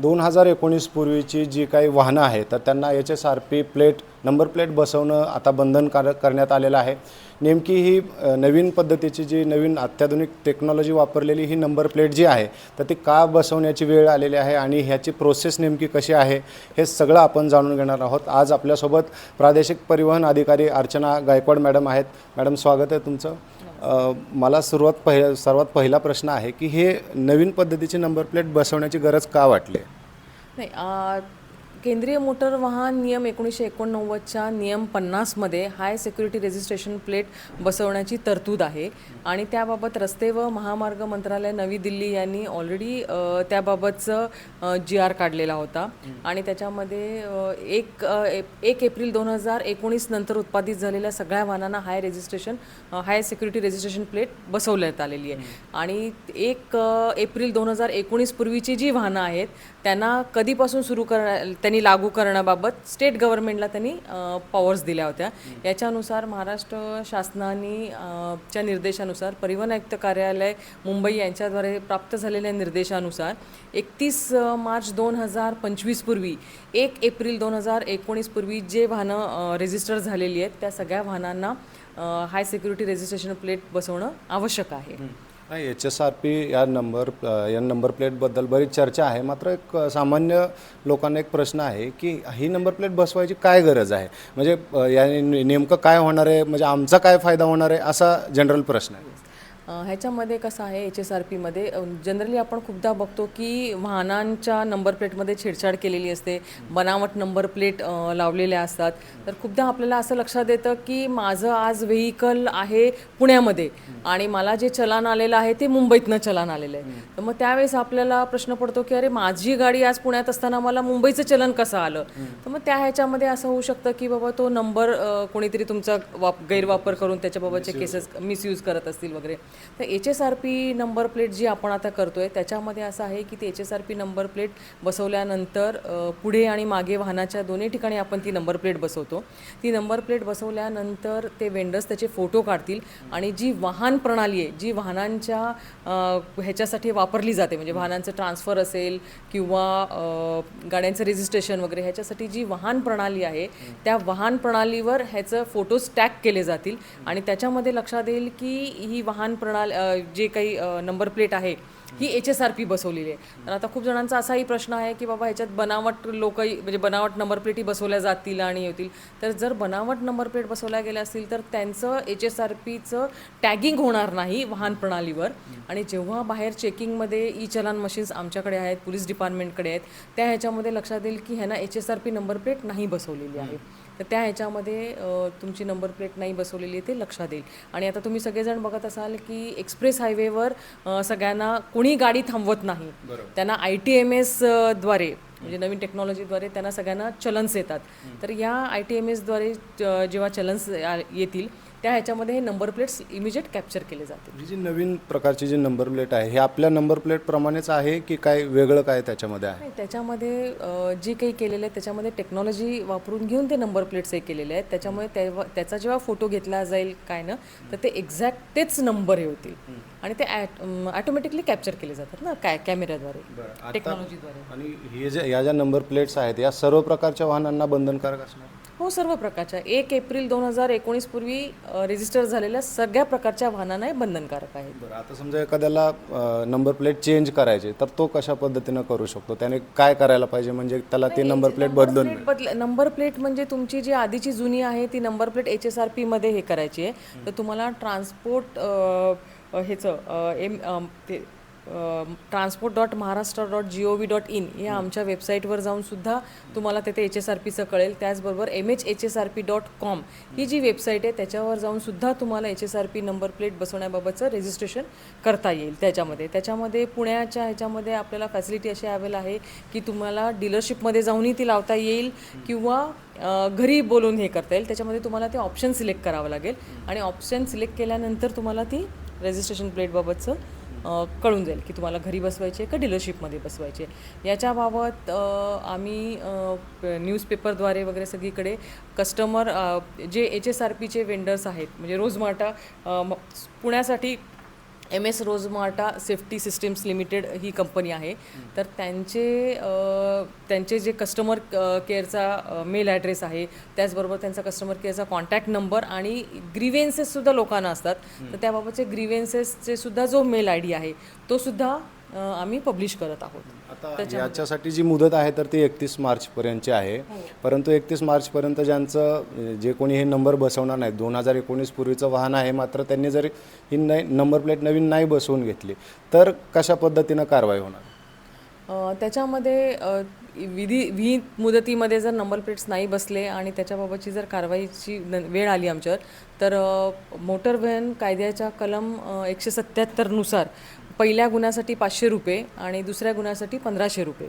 दोन हजार एकोणीस पूर्वीची जी काही वाहनं आहेत तर त्यांना H S R P plate number plate बसवणं आता बंधनकारक करण्यात आलेलं आहे. नेमकी ही नवीन पद्धतीची जी नवीन अत्याधुनिक टेक्नॉलॉजी वापरलेली ही नंबर प्लेट जी आहे तर ती का बसवण्याची वेळ आलेली आहे आणि ह्याची प्रोसेस नेमकी कशी आहे हे सगळं आपण जाणून घेणार आहोत. आज आपल्यासोबत प्रादेशिक परिवहन अधिकारी अर्चना गायकवाड मॅडम आहेत. मॅडम स्वागत आहे तुमचं. मला सुरुवात पहि सर्वात पहिला प्रश्न आहे की हे नवीन पद्धतीची नंबर प्लेट बसवण्याची गरज का वाटली? नाही केंद्रीय मोटर वाहन नियम एकोणीसशे एकोणनव्वदच्या नियम पन्नासमध्ये हाय सिक्युरिटी रजिस्ट्रेशन प्लेट बसवण्याची तरतूद आहे. आणि त्याबाबत रस्ते व महामार्ग मंत्रालय नवी दिल्ली यांनी ऑलरेडी त्याबाबतचं जी आर काढलेला होता. आणि त्याच्यामध्ये एक एप- एक एप्रिल दोन हजार एकोणीस नंतर उत्पादित झालेल्या सगळ्या वाहनांना high registration high security registration plate बसवण्यात आलेली आहे. आणि एक एप्रिल दोन हजार एकोणीस पूर्वीची जी वाहनं आहेत त्यांना कधीपासून सुरू करा त्यांनी लागू करण्याबाबत स्टेट गव्हर्नमेंटला त्यांनी पॉवर्स दिल्या होत्या. याच्यानुसार महाराष्ट्र शासनाने च्या निर्देशानुसार परिवहन आयुक्त कार्यालय मुंबई यांच्याद्वारे प्राप्त झालेल्या निर्देशानुसार एकतीस मार्च दोन हजार पंचवीसपूर्वी एक एप्रिल दोन हजार एकोणीसपूर्वी जे वाहनं रजिस्टर झालेली आहेत त्या सगळ्या वाहनांना हाय सिक्युरिटी रजिस्ट्रेशन प्लेट बसवणं आवश्यक आहे. एच एस आर पी या नंबर या नंबर प्लेटबद्दल बरीच चर्चा आहे. मात्र एक सामान्य लोकांना एक प्रश्न आहे की ही नंबर प्लेट बसवायची काय गरज आहे? म्हणजे या नेमकं काय होणार आहे? म्हणजे आमचा काय फायदा होणार आहे? असा जनरल प्रश्न आहे. ह्याच्यामध्ये कसं आहे एच एस आर पीमध्ये जनरली आपण खूपदा बघतो की वाहनांच्या नंबर प्लेटमध्ये छेडछाड केलेली असते. बनावट नंबर प्लेट लावलेल्या असतात. तर खूपदा आपल्याला असं लक्षात येतं की माझं आज व्हेकल आहे पुण्यामध्ये आणि मला जे चलान आलेलं आहे ते मुंबईतनं चलान आलेलं आहे. तर मग त्यावेळेस आपल्याला प्रश्न पडतो की अरे माझी गाडी आज पुण्यात असताना मला मुंबईचं चलन कसं आलं? तर मग त्या ह्याच्यामध्ये असं होऊ शकतं की बाबा तो नंबर कोणीतरी तुमचा वाप गैरवापर करून त्याच्याबाबतचे केसेस मिसयूज करत असतील वगैरे. तर H S R P number plate जी आपण आता करतो आहे त्याच्यामध्ये असं आहे की ती H S R P number plate बसवल्यानंतर पुढे आणि मागे वाहनाच्या दोन्ही ठिकाणी आपण ती नंबर प्लेट बसवतो. ती नंबर प्लेट बसवल्यानंतर ते वेंडर्स त्याचे फोटो काढतील आणि जी वाहन प्रणाली आहे जी वाहनांच्या ह्याच्यासाठी वापरली जाते म्हणजे वाहनांचं ट्रान्सफर असेल किंवा गाड्यांचं रजिस्ट्रेशन वगैरे ह्याच्यासाठी जी वाहन प्रणाली आहे त्या वाहन प्रणालीवर ह्याचं फोटोज टॅग केले जातील. आणि त्याच्यामध्ये लक्षात येईल की ही वाहन प्रणाली अ, जे काही नंबर प्लेट आहे ही एच एस आर पी बसवलेली आहे. तर आता खूप जणांचा असाही प्रश्न आहे की बाबा ह्याच्यात बनावट लोकही म्हणजे बनावट नंबर प्लेटी बसवल्या जातील आणि होतील तर जर बनावट नंबर प्लेट बसवल्या गेल्या असतील तर त्यांचं एच एस आर पीचं टॅगिंग होणार नाही वाहन प्रणालीवर. आणि जेव्हा बाहेर चेकिंगमध्ये ई चलान मशीन्स आमच्याकडे आहेत पोलीस डिपार्टमेंटकडे आहेत त्या ह्याच्यामध्ये लक्षात येईल की ह्यांना H S R P number plate नाही बसवलेली आहे. तर त्या ह्याच्यामध्ये तुमची नंबर प्लेट नाही बसवलेली आहे ते लक्षात येईल. आणि आता तुम्ही सगळेजण बघत असाल की एक्सप्रेस हायवेवर सगळ्यांना कोणी गाडी थांबवत नाही. त्यांना आय टी एम एसद्वारे म्हणजे नवीन टेक्नॉलॉजीद्वारे त्यांना सगळ्यांना चलन्स येतात. तर या आय टी एम एसद्वारे जेव्हा चलन्स येतील त्या ह्याच्यामध्ये हे नंबर प्लेट्स इमिजिएट कॅप्चर केले जातील. ही जी नवीन प्रकारची जी नंबर प्लेट आहे हे आपल्या नंबर प्लेट प्रमाणेच आहे की काय वेगळं काय त्याच्यामध्ये आहे? नाही त्याच्यामध्ये अ, जे काही केलेलं आहे त्याच्यामध्ये टेक्नॉलॉजी वापरून घेऊन ते नंबर प्लेट्स हे केलेले आहेत. त्याच्यामुळे तेव्हा त्याचा जेव्हा फोटो घेतला जाईल काय ना तर ते एक्झॅक्ट तेच नंबर हे होतील. आणि ते ॲटोमॅटिकली कॅप्चर केले जातात ना काय कॅमेऱ्याद्वारे टेक्नॉलॉजीद्वारे आणि हे जे या ज्या नंबर प्लेट्स आहेत या सर्व प्रकारच्या वाहनांना बंधनकारक असणार? हो सर्व प्रकारच्या. एक एप्रिल दोन हजार एकोणीस पूर्वी रजिस्टर झालेल्या सगळ्या प्रकारच्या वाहनांना हे बंधनकारक आहेत बरं आता समजा एखाद्याला नंबर प्लेट चेंज करायची तर तो कशा पद्धतीनं करू शकतो? त्याने काय करायला पाहिजे? म्हणजे त्याला ते नंबर प्लेट बदलून बदल नंबर प्लेट म्हणजे तुमची जी आधीची जुनी आहे ती number plate H S R पीमध्ये हे करायची आहे. तर तुम्हाला ट्रान्सपोर्ट ह्याचं एम ते transport dot Maharashtra dot G O V dot in या आमच्या वेबसाईटवर जाऊन सुद्धा तुम्हाला तिथे एच एस आर पीचं कळेल. त्याचबरोबर M H H S R P dot com ही जी वेबसाईट आहे त्याच्यावर जाऊन सुद्धा तुम्हाला H S R P number plate बसवण्याबाबतचं registration करता येईल त्याच्यामध्ये. त्याच्यामध्ये पुण्याच्या ह्याच्यामध्ये आपल्याला फॅसिलिटी अशी अवेल आहे की तुम्हाला डीलरशिपमध्ये जाऊनही ती लावता येईल किंवा घरी बोलून हे करता येईल. त्याच्यामध्ये तुम्हाला ते ऑप्शन सिलेक्ट करावं लागेल. आणि ऑप्शन सिलेक्ट केल्यानंतर तुम्हाला ती रजिस्ट्रेशन प्लेटबाबतचं कळून जाईल की तुम्हाला घरी बसवायचे का डीलरशिपमध्ये बसवायचे. याच्याबाबत आम्ही न्यूजपेपरद्वारे वगैरे सगळीकडे कस्टमर जे एच एस आर पीचे वेंडर्स आहेत म्हणजे रोजमाटा पुण्यासाठी M S Rosmerta safety systems limited ही कंपनी आहे. तर त्यांचे त्यांचे जे कस्टमर केअरचा मेल ॲड्रेस आहे त्याचबरोबर त्यांचा कस्टमर केअरचा कॉन्टॅक्ट नंबर आणि ग्रीवेन्सेससुद्धा लोकांना असतात. तर त्याबाबतचे ग्रीवेन्सेसचे सुद्धा जो मेल आय डी आहे तो सुद्धा आम्ही पब्लिश करत आहोत. आता याच्यासाठी जी मुदत आहे तर ती एकतीस मार्चपर्यंतची आहे. परंतु एकतीस मार्चपर्यंत ज्यांचं जे कोणी हे नंबर बसवणार नाही दोन हजार एकोणीस पूर्वीचं वाहन आहे मात्र त्यांनी जर ही नाही नंबर प्लेट नवीन नाही बसवून घेतली तर कशा पद्धतीनं कारवाई होणार? त्याच्यामध्ये विधी विहित मुदतीमध्ये जर नंबर प्लेट्स नाही बसले आणि त्याच्याबाबतची जर कारवाईची न- वेळ आली आमच्यावर तर मोटर वाहन कायद्याच्या कलम एकशे सत्याहत्तरनुसार पहिल्या गुन्ह्यासाठी पाचशे रुपये आणि दुसऱ्या गुन्ह्यासाठी पंधराशे रुपये.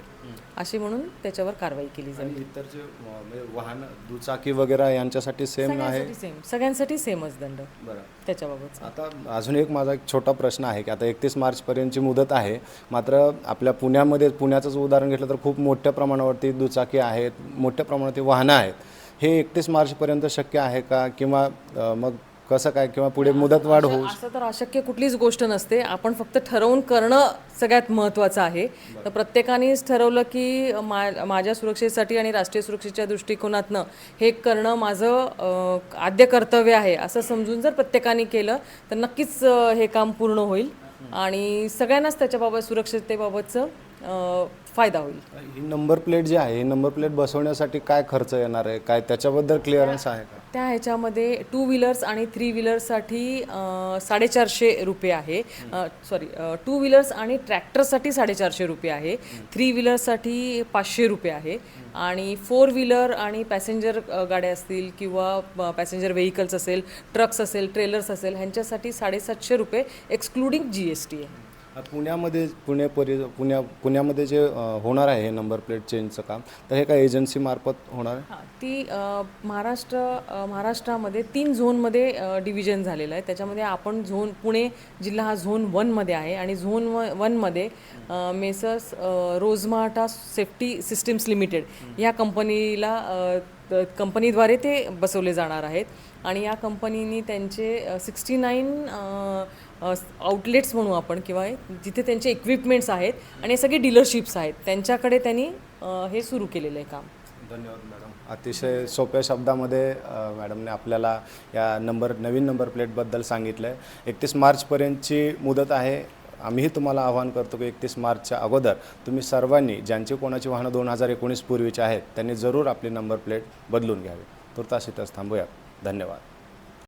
अशी म्हणून त्याच्यावर कारवाई केली जाईल. इतर जे म्हणजे वाहन दुचाकी वगैरे यांच्यासाठी सेम आहे? सेम सगळ्यांसाठी सेमच दंड. बरं. त्याच्याबाबत. आता अजून एक माझा एक छोटा प्रश्न आहे की आता एकतीस मार्चपर्यंतची मुदत आहे. मात्र आपल्या पुण्यामध्ये पुण्याचंच उदाहरण घेतलं तर खूप मोठ्या प्रमाणावरती दुचाकी आहेत मोठ्या प्रमाणावरती वाहनं आहेत. हे एकतीस मार्चपर्यंत शक्य आहे का? किंवा मग कसं काय किंवा पुढे मुदतवाढ होऊ असं तर अशक्य कुठलीच गोष्ट नसते. आपण फक्त ठरवून करणं सगळ्यात महत्त्वाचं आहे. तर प्रत्येकानेच ठरवलं की मा माझ्या सुरक्षेसाठी आणि राष्ट्रीय सुरक्षेच्या दृष्टिकोनातनं हे करणं माझं आद्य कर्तव्य आहे असं समजून जर प्रत्येकाने केलं तर नक्कीच हे काम पूर्ण होईल. आणि सगळ्यांनाच त्याच्याबाबत सुरक्षिततेबाबतचं फायदा होईल. ही नंबर प्लेट जी आहे ही नंबर प्लेट बसवण्यासाठी काय खर्च येणार आहे? काय त्याच्याबद्दल क्लिअरन्स आहे का? त्या ह्याच्यामध्ये टू व्हीलर्स आणि थ्री व्हीलर्ससाठी साडेचारशे रुपये आहे. सॉरी टू व्हीलर्स आणि ट्रॅक्टरसाठी साडेचारशे रुपये आहे. थ्री व्हीलर्ससाठी पाचशे रुपये आहे. आणि फोर व्हीलर आणि पॅसेंजर गाड्या असतील किंवा पॅसेंजर व्हेकल्स असेल ट्रक्स असेल ट्रेलर्स असेल ह्यांच्यासाठी साडेसातशे रुपये एक्सक्लुडिंग जी एस टी आहे. पुण्यामध्ये पुणे परि पुण्या पुण्यामध्ये जे होणार आहे हे नंबर प्लेट चेंजचं काम तर हे काय एजन्सीमार्फत होणार आहे? ती महाराष्ट्र महाराष्ट्रामध्ये तीन झोनमध्ये डिव्हिजन झालेलं आहे. त्याच्यामध्ये आपण झोन पुणे जिल्हा हा झोन वनमध्ये आहे आणि झोन व वनमध्ये messrs Rosmerta Rosmerta safety systems limited या कंपनीला कंपनीद्वारे ते बसवले जाणार आहेत. आणि या कंपनीनी त्यांचे सिक्स्टी नाईन आउटलेट्स म्हणू आपण किंवा जिथे त्यांचे इक्विपमेंट्स आहेत आणि सगळे डीलरशिप्स आहेत त्यांच्याकडे त्यांनी हे सुरू केलेलं आहे काम. धन्यवाद मॅडम. अतिशय सोप्या शब्दामध्ये मॅडमने आपल्याला या नंबर नवीन नंबर प्लेटबद्दल सांगितलं आहे एकतीस मार्चपर्यंतची मुदत आहे. आम्हीही तुम्हाला आवाहन करतो की एकतीस मार्चच्या अगोदर तुम्ही सर्वांनी ज्यांची कोणाची वाहनं दोन हजार एकोणीस पूर्वीची आहेत त्यांनी जरूर आपली नंबर प्लेट बदलून घ्यावी. तुर्तास इथंच थांबूया धन्यवाद.